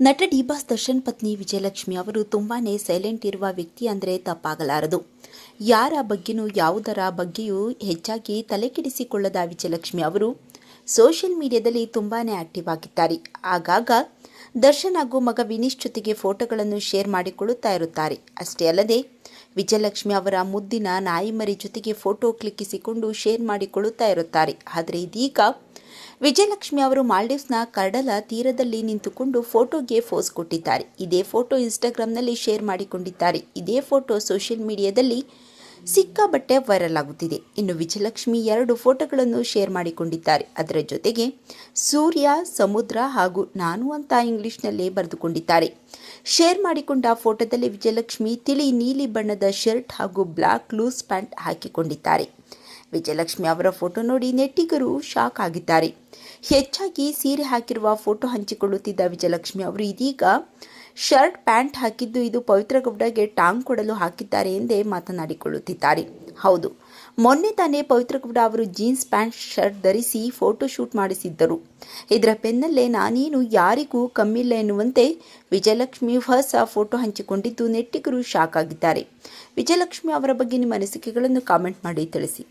ನಟ D boss Darshan ಪತ್ನಿ ವಿಜಯಲಕ್ಷ್ಮಿ ಅವರು ತುಂಬಾನೇ ಸೈಲೆಂಟ್ ಇರುವ ವ್ಯಕ್ತಿ ಅಂದರೆ ತಪ್ಪಾಗಲಾರದು. ಯಾರ ಬಗ್ಗೆನೂ ಯಾವುದರ ಬಗ್ಗೆಯೂ ಹೆಚ್ಚಾಗಿ ತಲೆಕೆಡಿಸಿಕೊಳ್ಳದ ವಿಜಯಲಕ್ಷ್ಮಿ ಅವರು ಸೋಷಿಯಲ್ ಮೀಡಿಯಾದಲ್ಲಿ ತುಂಬಾನೇ ಆಕ್ಟಿವ್ ಆಗಿದ್ದಾರೆ. ಆಗಾಗ ದರ್ಶನ್ ಹಾಗೂ ಮಗ ವಿನೀಶ್ ಜೊತೆಗೆ ಫೋಟೋಗಳನ್ನು ಶೇರ್ ಮಾಡಿಕೊಳ್ಳುತ್ತಾ ಇರುತ್ತಾರೆ. ಅಷ್ಟೇ ಅಲ್ಲದೆ ವಿಜಯಲಕ್ಷ್ಮಿ ಅವರ ಮುದ್ದಿನ ನಾಯಿಮರಿ ಜೊತೆಗೆ ಫೋಟೋ ಕ್ಲಿಕ್ಕಿಸಿಕೊಂಡು ಶೇರ್ ಮಾಡಿಕೊಳ್ಳುತ್ತಾ ಇರುತ್ತಾರೆ. ಆದರೆ ಇದೀಗ ವಿಜಯಲಕ್ಷ್ಮಿ ಅವರು ಮಾಲ್ಡೀವ್ಸ್ನ ಕರಡಲ ತೀರದಲ್ಲಿ ನಿಂತುಕೊಂಡು ಫೋಟೋಗೆ ಫೋಸ್ ಕೊಟ್ಟಿದ್ದಾರೆ. ಇದೇ ಫೋಟೋ ಇನ್ಸ್ಟಾಗ್ರಾಂನಲ್ಲಿ ಶೇರ್ ಮಾಡಿಕೊಂಡಿದ್ದಾರೆ. ಇದೇ ಫೋಟೋ ಸೋಷಿಯಲ್ ಮೀಡಿಯಾದಲ್ಲಿ ಸಿಕ್ಕಾಬಟ್ಟೆ ವೈರಲ್ ಆಗುತ್ತಿದೆ. ಇನ್ನು ವಿಜಯಲಕ್ಷ್ಮಿ ಎರಡು ಫೋಟೋಗಳನ್ನು ಶೇರ್ ಮಾಡಿಕೊಂಡಿದ್ದಾರೆ. ಅದರ ಜೊತೆಗೆ ಸೂರ್ಯ, ಸಮುದ್ರ ಹಾಗೂ ನಾನು ಅಂತ ಇಂಗ್ಲಿಷ್ನಲ್ಲಿ ಬರೆದುಕೊಂಡಿದ್ದಾರೆ. ಶೇರ್ ಮಾಡಿಕೊಂಡ ಫೋಟೋದಲ್ಲಿ ವಿಜಯಲಕ್ಷ್ಮಿ ತಿಳಿ ನೀಲಿ ಬಣ್ಣದ ಶರ್ಟ್ ಹಾಗೂ ಬ್ಲಾಕ್ ಲೂಸ್ ಪ್ಯಾಂಟ್ ಹಾಕಿಕೊಂಡಿದ್ದಾರೆ. ವಿಜಯಲಕ್ಷ್ಮಿ ಅವರ ಫೋಟೋ ನೋಡಿ ನೆಟ್ಟಿಗರು ಶಾಕ್ ಆಗಿದ್ದಾರೆ. ಹೆಚ್ಚಾಗಿ ಸೀರೆ ಹಾಕಿರುವ ಫೋಟೋ ಹಂಚಿಕೊಳ್ಳುತ್ತಿದ್ದ ವಿಜಯಲಕ್ಷ್ಮಿ ಅವರು ಇದೀಗ ಶರ್ಟ್, ಪ್ಯಾಂಟ್ ಹಾಕಿದ್ದು ಇದು ಪವಿತ್ರ ಗೌಡಗೆ ಟಾಂಗ್ ಕೊಡಲು ಹಾಕಿದ್ದಾರೆ ಎಂದೇ ಮಾತನಾಡಿಕೊಳ್ಳುತ್ತಿದ್ದಾರೆ. ಹೌದು, ಮೊನ್ನೆ ತಾನೇ ಪವಿತ್ರ ಗೌಡ ಅವರು ಜೀನ್ಸ್, ಪ್ಯಾಂಟ್, ಶರ್ಟ್ ಧರಿಸಿ ಫೋಟೋ ಶೂಟ್ ಮಾಡಿಸಿದ್ದರು. ಇದರ ಬೆನ್ನಲ್ಲೇ ನಾನೇನು ಯಾರಿಗೂ ಕಮ್ಮಿಲ್ಲ ಎನ್ನುವಂತೆ ವಿಜಯಲಕ್ಷ್ಮಿ ಹೊಸ ಫೋಟೋ ಹಂಚಿಕೊಂಡಿದ್ದು ನೆಟ್ಟಿಗರು ಶಾಕ್ ಆಗಿದ್ದಾರೆ. ವಿಜಯಲಕ್ಷ್ಮಿ ಅವರ ಬಗ್ಗೆ ನಿಮ್ಮ ಅನಿಸಿಕೆಗಳನ್ನು ಕಾಮೆಂಟ್ ಮಾಡಿ ತಿಳಿಸಿ.